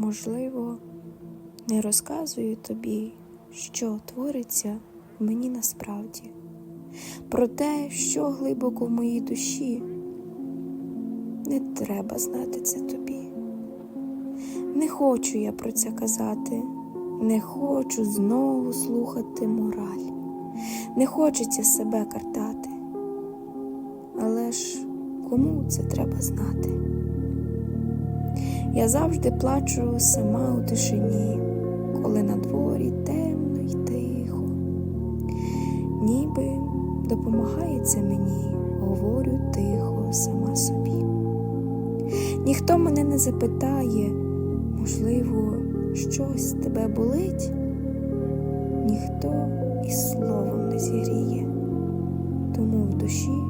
Можливо, не розказую тобі, що твориться мені насправді, про те, що глибоко в моїй душі. Не треба знати це тобі. Не хочу я про це казати, не хочу знову слухати мораль, не хочеться себе картати. Але ж кому це треба знати? Я завжди плачу сама у тишині, коли на дворі темно й тихо. Ніби допомагає це мені, говорю тихо сама собі. Ніхто мене не запитає, можливо, щось тебе болить, ніхто і словом не зігріє, тому в душі.